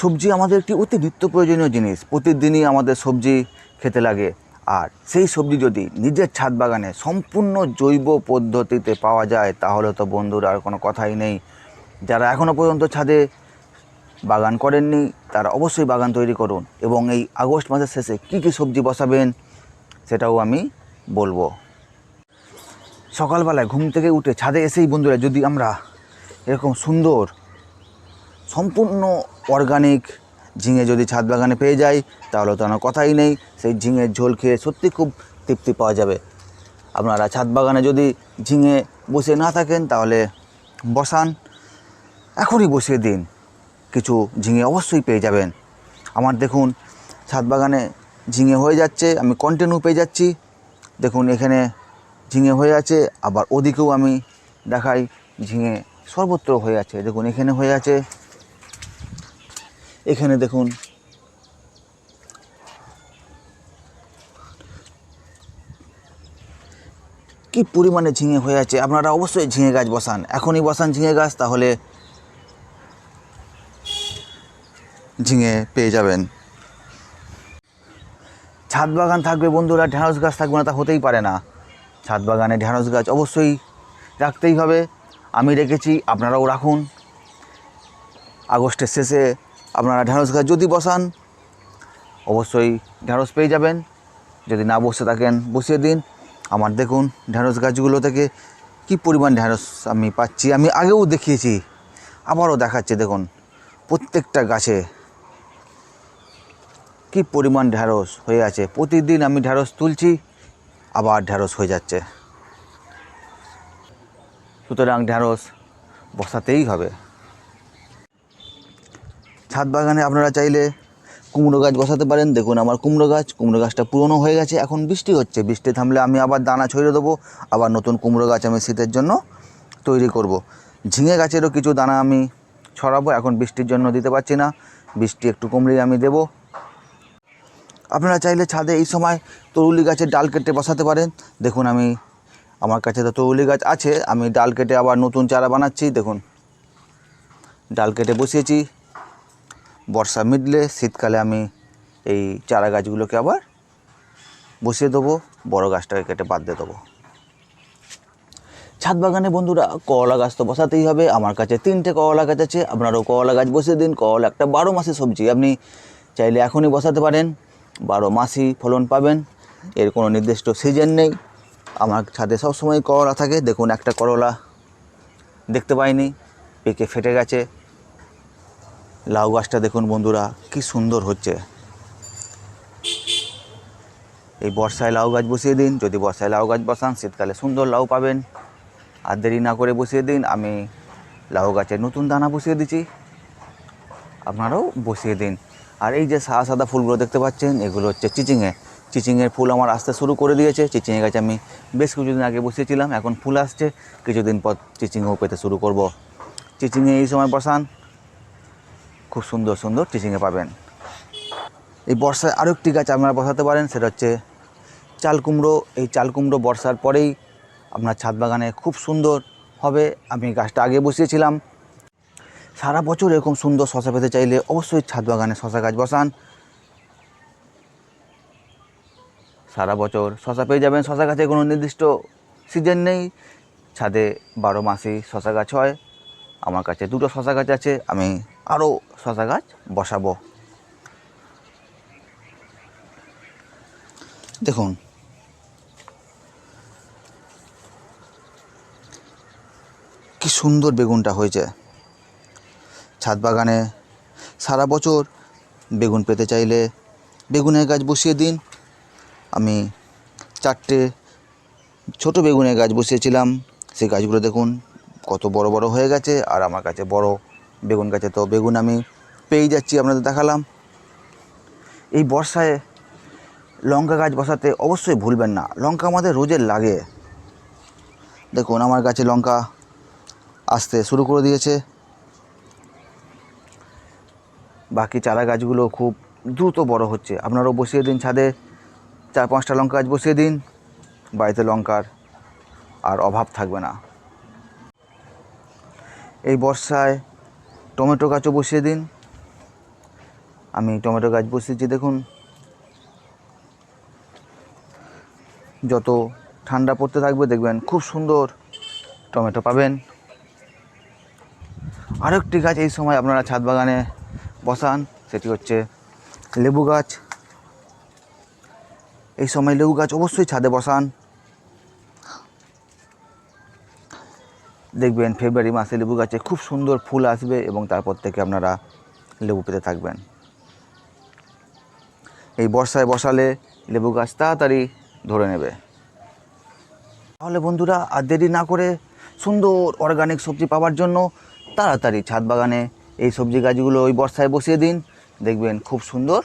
সবজি আমাদের একটি অতি নিত্য প্রয়োজনীয় জিনিস। প্রতিদিনই আমাদের সবজি খেতে লাগে। আর সেই সবজি যদি নিজের ছাদ বাগানে সম্পূর্ণ জৈব পদ্ধতিতে পাওয়া যায়, তাহলে তো বন্ধুর আর কোনো কথাই নেই। যারা এখনও পর্যন্ত ছাদে বাগান করেননি, তারা অবশ্যই বাগান তৈরি করুন। এবং এই আগস্ট মাসের শেষে কী কী সবজি বসাবেন, সেটাও আমি বলব। সকালবেলায় ঘুম থেকে উঠে ছাদে এসেই বন্ধুরা, যদি আমরা এরকম সুন্দর সম্পূর্ণ অর্গানিক ঝিঙে যদি ছাদ বাগানে পেয়ে যাই, তাহলে তো আমার কথাই নেই। সেই ঝিঙের ঝোল খেয়ে সত্যি খুব তৃপ্তি পাওয়া যাবে। আপনারা ছাদ বাগানে যদি ঝিঙে বসে না থাকেন, তাহলে বসান। এখনই বসিয়ে দিন। কিছু ঝিঙে অবশ্যই পেয়ে যাবেন। আমার দেখুন, ছাদ বাগানে ঝিঙে হয়ে যাচ্ছে, আমি কন্টিনিউ পেয়ে যাচ্ছি। দেখুন, এখানে ঝিঙে হয়ে আছে, আবার ওদিকেও আমি দেখাই, ঝিঙে সর্বত্র হয়ে আছে। দেখুন, এখানে হয়ে আছে। এখানে দেখুন। কি পরিমাণে ঝিঙে হয়ে আছে? আপনারা অবশ্যই ঝিঙে গাছ বসান। এখনই বসান ঝিঙে গাছ, তাহলে ঝিঙে পেয়ে যাবেন। ছাদ বাগান থাকবে বন্ধুরা ঢ্যাঁড়স গাছ থাকবে না, তা হতেই পারে না। ছাদ বাগানে ঢ্যাঁড়স গাছ অবশ্যই রাখতেই হবে। আমি রেখেছি, আপনারাও রাখুন। আগস্টের শেষে আপনারা ঢ্যাঁড়স গাছ যদি বসান, অবশ্যই ঢ্যাঁড়স পেয়ে যাবেন। যদি না বসে থাকেন, বসিয়ে দিন। আমার দেখুন ঢ্যাঁড়স গাছগুলো থেকে কি পরিমাণ ঢ্যাঁড়স আমি পাচ্ছি। আমি আগেও দেখিয়েছি, আবারও দেখাচ্ছি, দেখুন। প্রত্যেকটা গাছে কি পরিমাণ ঢ্যাঁড়স হয়ে আছে। প্রতিদিন আমি ঢ্যাঁড়স তুলছি, আবার ঢ্যাঁড়স হয়ে যাচ্ছে। সুতরাং ঢ্যাঁড়স বসাতেই হবে। ছাদ বাগানে আপনারা চাইলে কুমড়ো গাছ বসাতে পারেন। দেখুন আমার কুমড়ো গাছ, কুমড়ো গাছটা পুরনো হয়ে গেছে, এখন বৃষ্টি হচ্ছে। বৃষ্টি থামলে আমি আবার দানা ছড়িয়ে দেবো, আবার নতুন কুমড়ো গাছ আমি শীতের জন্য তৈরি করব। ঝিঙে গাছেরও কিছু দানা আমি ছড়াবো, এখন বৃষ্টির জন্য দিতে পারছি না। বৃষ্টি একটু কমলেই আমি দেবো। আপনারা চাইলে ছাদে এই সময় তরুলি গাছের ডাল কেটে বসাতে পারেন। দেখুন আমি, আমার কাছে তো তরুলি গাছ আছে, আমি ডাল কেটে আবার নতুন চারা বানাচ্ছি। দেখুন, ডাল কেটে বসিয়েছি। বর্ষা মিটলে শীতকালে আমি এই চারা গাছগুলোকে আবার বসিয়ে দেবো, বড় গাছটাকে কেটে বাদ দিয়ে দেবো। ছাদ বাগানে বন্ধুরা করলা গাছ তো বসাতেই হবে, আমার কাছে তিনটে করলা গাছ আছে, আপনারাও করলা গাছ বসিয়ে দিন করলা একটা বারো মাসের সবজি, আপনি চাইলে এখনই বসাতে পারেন, বারো মাসই ফলন পাবেন, এর কোনো নির্দিষ্ট সিজন নেই। আমার ছাদে সবসময় করলা থাকে, দেখুন একটা করলা দেখতে পাইনি, পেকে ফেটে গেছে। লাউ গাছটা দেখুন বন্ধুরা, কি সুন্দর হচ্ছে। এই বর্ষায় লাউ গাছ বসিয়ে দিন, যদি বর্ষায় লাউ গাছ বসান, শীতকালে সুন্দর লাউ পাবেন। আর দেরি না করে বসিয়ে দিন, আমি লাউ গাছের নতুন দানা বসিয়ে দিচ্ছি। আপনারাও বসিয়ে দিন। আর এই যে সাদা সাদা ফুলগুলো দেখতে পাচ্ছেন, এগুলো হচ্ছে চিচিংয়ে চিচিংয়ের ফুল আমার আসতে শুরু করে দিয়েছে। চিচিংয়ে গাছ আমি বেশ কিছুদিন আগে বসিয়েছিলাম, এখন ফুল আসছে। কিছুদিন পর চিচিংয়েও পেতে শুরু করব। চিচিংয়ে এই সময় বসান খুব সুন্দর সুন্দর টিচিংয়ে পাবেন। এই বর্ষায় আরও একটি গাছ আপনারা বসাতে পারেন, সেটা হচ্ছে চাল কুমড়ো। এই চাল কুমড়ো বর্ষার পরেই আপনার ছাদ বাগানে খুব সুন্দর হবে। আমি গাছটা আগে বসিয়েছিলাম। সারা বছর এরকম সুন্দর শশা পেতে চাইলে অবশ্যই ছাদ বাগানে শশা গাছ বসান। সারা বছর শশা পেয়ে যাবেন। শশা গাছে কোনো নির্দিষ্ট সিজন নেই। ছাদে বারো মাসই শশা গাছ হয়। আমার কাছে দুটো শশা গাছ আছে, আমি আরও শশা গাছ বসাবো। দেখুন। কি সুন্দর বেগুনটা হয়েছে। ছাদ বাগানে সারা বছর বেগুন পেতে চাইলে বেগুনের গাছ বসিয়ে দিন। আমি চারটে ছোট বেগুনের গাছ বসিয়েছিলাম, সেই গাছগুলো দেখুন। কত বড় বড় হয়ে গেছে, আর আমার কাছে বড় বেগুন গাছে তো বেগুন আমি পেয়েই যাচ্ছি আপনাদের দেখালাম। এই বর্ষায় লঙ্কা গাছ বসাতে অবশ্যই ভুলবেন না, লঙ্কা আমাদের রোজের লাগে। দেখুন, আমার গাছে লঙ্কা আসতে শুরু করে দিয়েছে। বাকি চারা গাছগুলো খুব দ্রুত বড় হচ্ছে। আপনারাও বসিয়ে দিন ছাদে, চার পাঁচটা লঙ্কা গাছ বসিয়ে দিন। বাড়িতে লঙ্কার আর অভাব থাকবে না। এই বর্ষায় টমেটো গাছও বসিয়ে দিন। আমি টমেটো গাছ বসিয়েছি, দেখুন। যত ঠান্ডা পড়তে থাকবে, দেখবেন খুব সুন্দর টমেটো পাবেন। আরেকটি গাছ এই সময় আপনারা ছাদ বাগানে বসান, সেটি হচ্ছে লেবু গাছ। এই সময় লেবু গাছ অবশ্যই ছাদে বসান। দেখবেন ফেব্রুয়ারি মাসে লেবু গাছে খুব সুন্দর ফুল আসবে এবং তারপর থেকে আপনারা লেবু পেতে থাকবেন। এই বর্ষায় বসালে লেবু গাছ তাড়াতাড়ি ধরে নেবে। তাহলে বন্ধুরা, আর দেরি না করে সুন্দর অর্গানিক সবজি পাওয়ার জন্য তাড়াতাড়ি ছাদ বাগানে এই সবজি গাছগুলো ওই বর্ষায় বসিয়ে দিন। দেখবেন খুব সুন্দর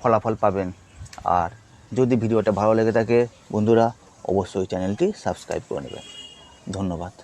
ফলাফল পাবেন। আর যদি ভিডিওটা ভালো লেগে থাকে বন্ধুরা, অবশ্যই চ্যানেলটি সাবস্ক্রাইব করে নেবেন। ধন্যবাদ।